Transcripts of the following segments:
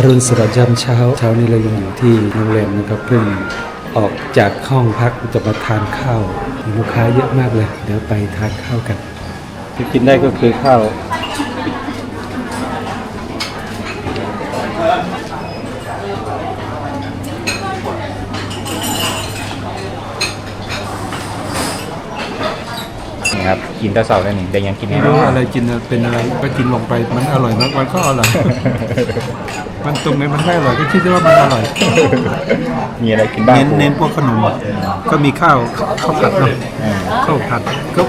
อรุณสวัสดิ์ยามเช้า เช้านี้เรายังอยู่ที่โรงแรมนะครับเพิ่งออกจากห้องพักจะมาทานข้าวมีลูกค้าเยอะมากเลย เดี๋ยวไปทานข้าวกันที่กินได้ก็คือข้าวนี่ครับกินแตะเสาได้นี่แต่ยังกินไม่ไม่ได้รู้อะไรกินน่ะเป็นอะไรก็กินลงไปมันอร่อยมากมันก็อร่อย มันตรงไหนมันไม่อร่อยก็คิดว่ามันอร่อย มีอะไรกินบ้างเน้นเน้นพวกขนม ก็มีข้าวข้าวผัดเนาะอ่าข้าวผัดก็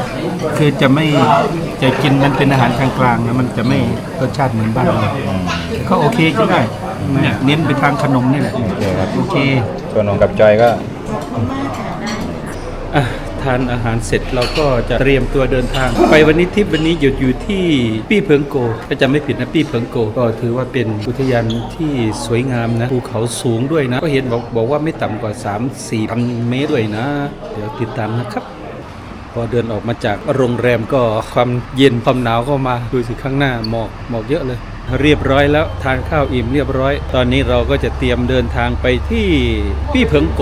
คือจะไม่จะกินมันเป็นอาหารกลางๆนะมันจะไม่รสชาติเหมือนบ้านเราก็โอเคกินได้เนี่ยเน้นไปทางขนมนี่แหละโอเคครับโอเคส่วนนงกับจอยก็อะ ทานอาหารเสร็จเราก็จะเตรียมตัวเดินทาง ไปวันนี้ทิปวันนี้หยุดอยู่ที่ปี้เพิงโกถ้าจำไม่ผิดนะปี้เพิงโก ก็ถือว่าเป็นอุทยานที่สวยงามนะภูเขาสูงด้วยนะ ก็เห็นบอกบอกว่าไม่ต่ำกว่า 3 4พันเมตรด้วยนะ เดี๋ยวติดตามนะครับพอเดินออกมาจากโรงแรมก็ความเย็นความหนาวก็มาดูสิข้างหน้าหมอกหมอกเยอะเลย เรียบร้อยแล้วทานข้าวอิ่มเรียบร้อย ตอนนี้เราก็จะเตรียมเดินทางไปที่ปี้เพิงโก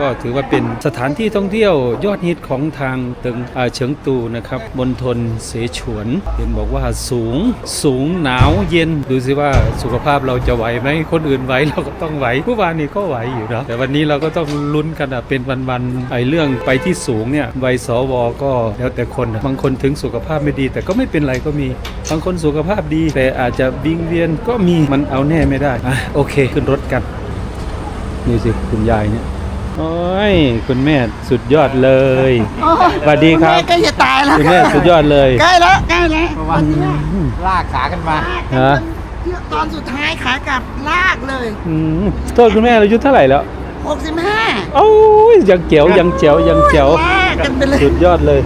ก็ถือว่าเป็นสถานที่ท่องเที่ยวยอดฮิตของทางตึงเฉิงตูนะครับมณฑลเสฉวนเห็นบอกว่าสูงสูงหนาวเย็นดูสิว่าสุขภาพเราจะไหวไหมคนอื่นไหวเราก็ต้องไหวผู้วานนี้ก็ไหวอยู่นะแต่วันนี้เราก็ต้องลุ้นกันเป็นวันๆไอ้เรื่องไปที่สูงเนี่ยใบสวก็แล้วแต่คนบางคนถึงสุขภาพไม่ดี แต่ก็ไม่เป็นไรก็มีบางคนสุขภาพดี แต่อาจจะวิงเวียนก็มีมันเอาแน่ไม่ได้อะโอเค ขึ้นรถกันนี่สิคุณยายเนี่ย โอ้ย คุณแม่สุดยอดเลยสวัสดีครับแม่ก็จะตายแล้วคุณแม่สุดยอดเลยใกล้แล้วใกล้แล้ววันนี้ลากขากันมาฮะตอนสุดท้ายขากลับลากเลยอืมโทษคุณแม่อายุเท่าไหร่แล้ว65โอ้ยยังเจ๋วยังเจ๋วยังเจ๋วลากกันไปเลยสุดยอดเลย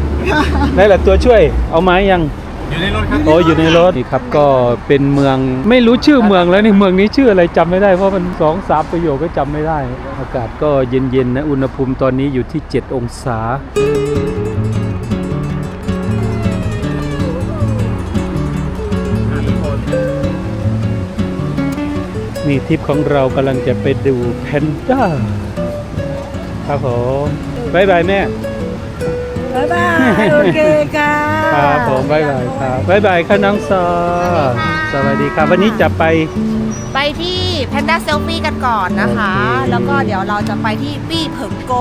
นี่แหละตัวช่วย เอาไม้ยัง อยู่ในรถครับโอ้อยู่ในรถนี่ครับก็เป็นเมืองไม่รู้ชื่อเมืองแล้วนี่เมืองนี้ชื่ออะไรจำไม่ได้เพราะมันสองสามประโยคก็จำไม่ได้ อากาศก็เย็นๆนะอุณหภูมิตอนนี้อยู่ที่ 7 องศานี่ทริปของเรากำลังจะไปดูแพนด้าครับผมบายบายแม่บ๊ายบายโอเคค่ะ ครับผมบายบายครับบายบายค่ะน้องซอสวัสดีครับ วันนี้จะไป ไปที่แพนด้าเซลฟี่กันก่อนนะคะ โอเคแล้วก็เดี๋ยวเราจะไปที่ปี้เผิงโก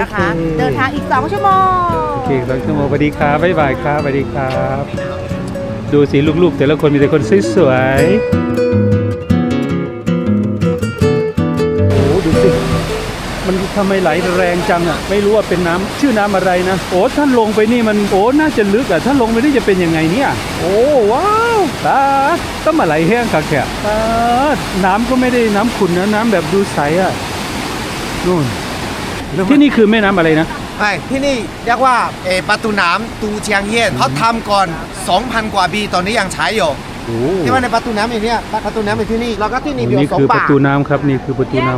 นะคะ โอเค เดินทางอีก 2 ชั่วโมงโอเคสองชั่วโมงสวัสดีครับบายบายครับสวัสดีครับ ดูสิลูกๆ แต่ละคนมีแต่คนสวยๆ มันทำไมไหลแรงจังอะไม่รู้ว่าเป็นน้ำชื่อน้ำอะไรนะ โอ้ถ้าลงไปนี่มันโอ้น่าจะลึกอะถ้าลงไปนี่จะเป็นยังไงเนี่ย โอ้ว้าวตาดต้องมาไหลแห้งค่ะแกตาดน้ำก็ไม่ได้น้ำขุ่นนะน้ำแบบดูใสอะนู่นที่นี่คือแม่น้ำอะไรนะใช่ที่นี่เรียกว่าเออประตูน้ำตูเชียงเยี่ยนเขาทำก่อน 2,000 กว่าปีตอนนี้ยังใช้อยู่โอ้ ที่ว่าในประตูน้ำอย่างเนี้ยประตูน้ำเป็นที่นี่แล้วก็ที่นี่มีนี่สองคือประบาทตูน้ำครับนี่คือประตูน้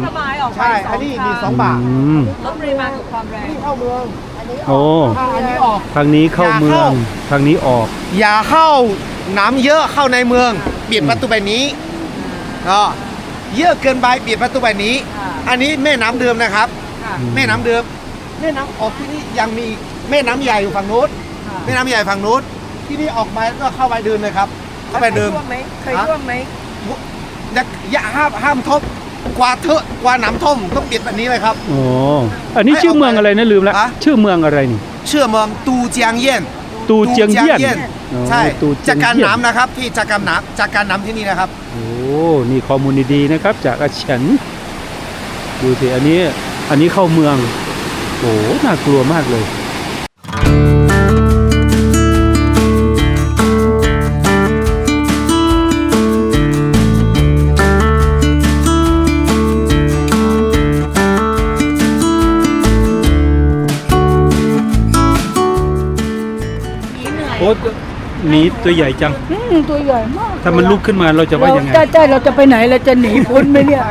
ใช่อันนี้มีสองำบาทอืมที่เข้าเมืองโอ้ถ้าอันนี้ออก ทางนี้เข้าเมืองทางนี้ออก อย่าเข้าน้ำเยอะเข้าในเมืองปิดประตูแบบนี้ก็เยอะเกินไปปิดประตูแบบนี้อันนี้แม่น้ำเดิมนะครับแม่น้ำเดิม แม่น้ำออกที่นี่ยังมีแม่น้ำใหญ่อยู่ฝั่งนู้นแม่น้ำใหญ่ฝั่งนู้นที่นี่ออกมาก็เข้าไปเดินเลยครับ เข้าไปเดินเคยร่วมไหมอย่าอย่าห้ามห้ามทบกว่าเถอะกว่าน้ำท่วมต้องปิดแบบนี้เลยครับโอ้อันนี้ชื่อเมืองอะไรนะลืมแล้วฮะ ชื่อเมืองอะไรนี่ เชื่อเมืองตูเจียงเยี่ยน ตูเจียงเยี่ยนตูใช่โอ้ตูเจียงเยี่ยนจากการน้ำนะครับที่จากการน้ำจากการน้ำที่นี่นะครับ โอ้นี่ข้อมูลดีๆนะครับ จากอาเฉินดูสิอันนี้ อันนี้เข้าเมืองโอ้น่ากลัวมากเลย หมีตัวใหญ่จัง อืมตัวใหญ่มากถ้ามันลุกขึ้นมาเราจะว่ายังไง ใช่ใช่เราจะไปไหนเราจะหนีพ้นไหมเนี่ย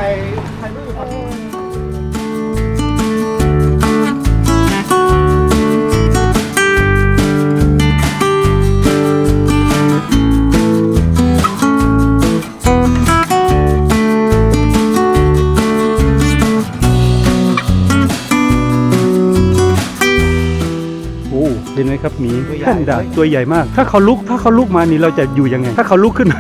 นด้าตัวใหญ่มาก ถ้าเขาลุกถ้าเขาลุกมานี่เราจะอยู่ยังไง ถ้าเขาลุกขึ้นมา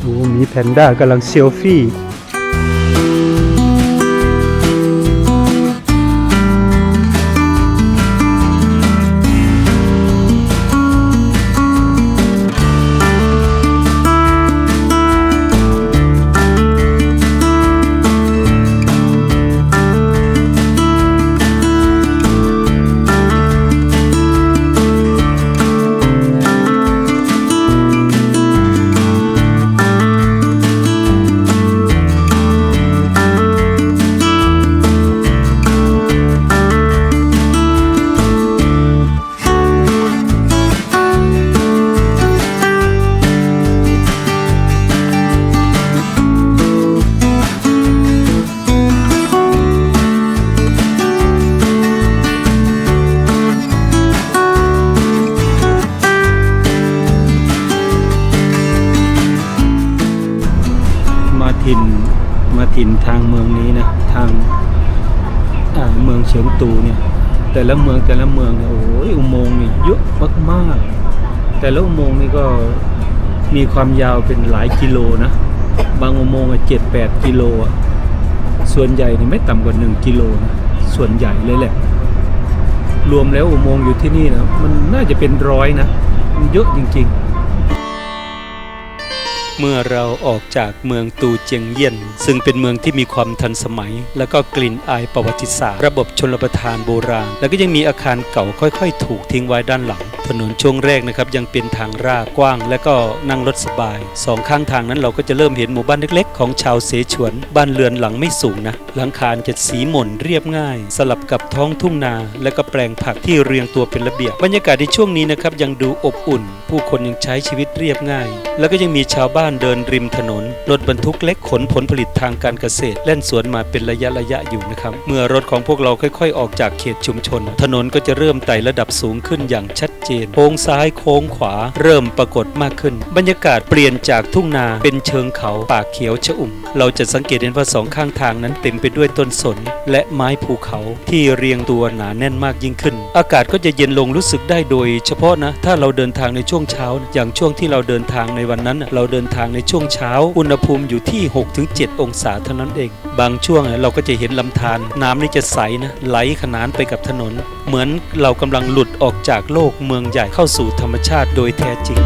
โอ้มีแพนด้ากำลังเซลฟี่ ถิ่นมาถิ่นทางเมืองนี้นะทางเมืองเฉิงตูเนี่ยแต่ละเมืองแต่ละเมืองเนี่ยโอ้ยอุโมงค์นี่เยอะมากๆแต่ละอุโมงค์นี่ก็มีความยาวเป็นหลายกิโลนะบางอุโมงค์เจ็ดแปดกิโลอะส่วนใหญ่นี่ไม่ต่ำกว่าหนึ่งกิโลนะส่วนใหญ่เลยแหละ รวมแล้วอุโมงค์อยู่ที่นี่นะมันน่าจะเป็นร้อยนะมันเยอะจริง ๆ เมื่อเราออกจากเมืองตูเจียงเยี่ยน ซึ่งเป็นเมืองที่มีความทันสมัย และก็กลิ่นอายประวัติศาสตร์ ระบบชนประทานโบราณ และก็ยังมีอาคารเก่าค่อย ๆ ถูกทิ้งไว้ด้านหลัง ถนนช่วงแรกนะครับยังเป็นทางราบกว้าง และก็นั่งรถสบายสองข้างทางนั้นเราก็จะเริ่มเห็นหมู่บ้านเล็กๆ ของชาวเสฉวน บ้านเรือนหลังไม่สูงนะ หลังคาจะสีหม่นเรียบง่าย สลับกับท้องทุ่งนา และก็แปลงผักที่เรียงตัวเป็นระเบียบบรรยากาศในช่วงนี้นะครับยังดูอบอุ่น ผู้คนยังใช้ชีวิตเรียบง่าย แล้วก็ยังมีชาวบ้านเดินริมถนนรถบรรทุกเล็กขนผลผลิตทางการเกษตร แล่นสวนมาเป็นระยะระยะอยู่นะครับเมื่อรถของพวกเราค่อย ๆ ออกจากเขตชุมชน ถนนก็จะเริ่มไต่ระดับสูงขึ้นอย่างชัดเจนโค้งซ้ายโค้งขวา เริ่มปรากฏมากขึ้น บรรยากาศเปลี่ยนจากทุ่งนาเป็นเชิงเขาป่าเขียวชอุ่ม เราจะสังเกตเห็นว่าสองข้างทางนั้นเต็มไปด้วยต้นสน และไม้ภูเขาที่เรียงตัวหนาแน่นมากยิ่งขึ้น อากาศก็จะเย็นลงรู้สึกได้โดย เฉพาะนะ ถ้าเราเดินทางในช่วงเช้า อย่างช่วงที่เราเดินทางในวันนั้นนะเราเดินทางในช่วงเช้า อุณหภูมิอยู่ที่ 6-7 องศาเท่านั้นเอง บางช่วงเราก็จะเห็นลำธารน้ำนี่จะใสนะไหลขนานไปกับถนน เหมือนเรากำลังหลุดออกจากโลกเมืองใหญ่เข้าสู่ธรรมชาติโดยแท้จริง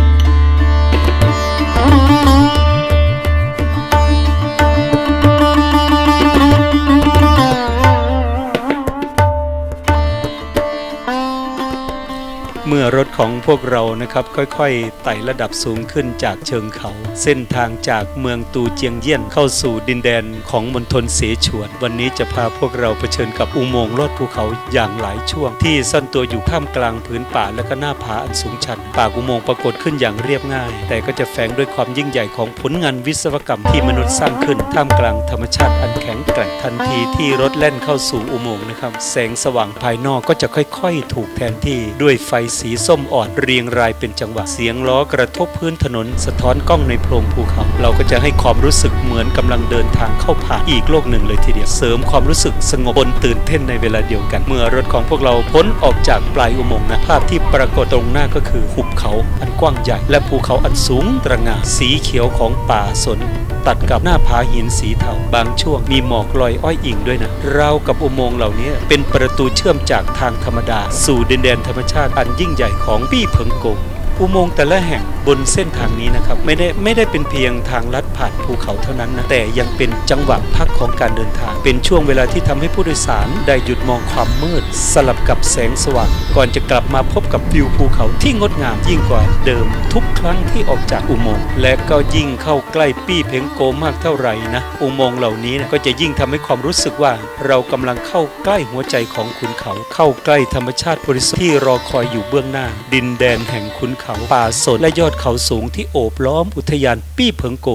รถของพวกเรานะครับค่อยๆไต่ระดับสูงขึ้นจากเชิงเขา เส้นทางจากเมืองตูเจียงเยี่ยนเข้าสู่ดินแดนของมณฑลเสฉวน วันนี้จะพาพวกเราเผชิญกับอุโมงค์ลอดภูเขาอย่างหลายช่วง ที่ซ่อนตัวอยู่ท่ามกลางผืนป่าและก็หน้าผาอันสูงชันปากอุโมงค์ปรากฏขึ้นอย่างเรียบง่าย แต่ก็จะแฝงด้วยความยิ่งใหญ่ของผลงานวิศวกรรมที่มนุษย์สร้างขึ้นท่ามกลางธรรมชาติอันแข็งแกร่งทันทีที่รถแล่นเข้าสู่อุโมงค์นะครับแสงสว่างภายนอกก็จะค่อย ๆ ถูกแทนที่ด้วยไฟสีส้มอ่อนเรียงรายเป็นจังหวะเสียงล้อกระทบพื้นถนน สะท้อนกล้องในโพรงภูเขา เราก็จะให้ความรู้สึกเหมือนกำลังเดินทางเข้าผ่านอีกโลกหนึ่งเลยทีเดียวเสริมความรู้สึกสงบบนตื่นเต้นในเวลาเดียวกัน เมื่อรถของพวกเราพ้นออกจากปลายอุโมงค์นะภาพที่ปรากฏตรงหน้าก็คือหุบเขาอันกว้างใหญ่ และภูเขาอันสูงตระหง่านสีเขียวของป่าสน ตัดกับหน้าผาหินสีเทาบางช่วงมีหมอกลอยอ้อยอิงด้วยนะเรากับอุโมงค์เหล่านี้เป็นประตูเชื่อมจากทางธรรมดา สู่ดินแดนธรรมชาติอันยิ่งใหญ่ของปี้เพิงกง อุโมงค์แต่ละแห่งบนเส้นทางนี้นะครับไม่ได้ไม่ได้เป็นเพียงทางลัดผ่านภูเขาเท่านั้นนะแต่ยังเป็นจังหวะพักของการเดินทาง เป็นช่วงเวลาที่ทำให้ผู้โดยสารได้หยุดมองความมืด สลับกับแสงสว่าง ก่อนจะกลับมาพบกับวิวภูเขาที่งดงามยิ่งกว่าเดิมทุกครั้งที่ออกจากอุโมงค์และก็ยิ่งเข้าใกล้ปี้เพงโกมากเท่าไหร่นะอุโมงค์เหล่านี้นะก็จะยิ่งทำให้ความรู้สึกว่าเรากำลังเข้าใกล้หัวใจของขุนเขา เข้าใกล้ธรรมชาติบริสุทธิ์ที่รอคอยอยู่เบื้องหน้า ดินแดนแห่งขุนเขาป่าสนและยอดเขาสูงที่โอบล้อมอุทยานปี้เพิงโก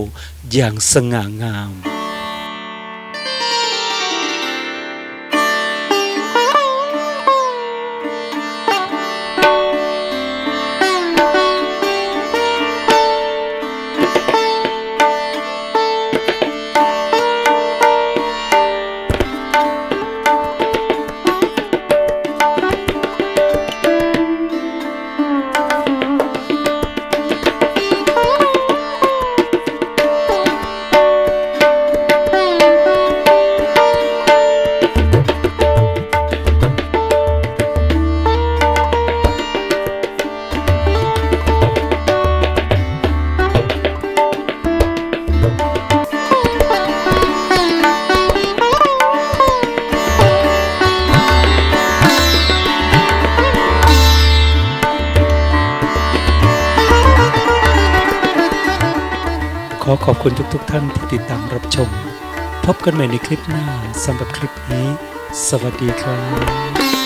อย่างสง่างาม ขอขอบคุณทุกๆทท่านที่ติดตามรับชม พบกันใหม่ในคลิปหน้าสำหรับคลิปนี้ สวัสดีครับ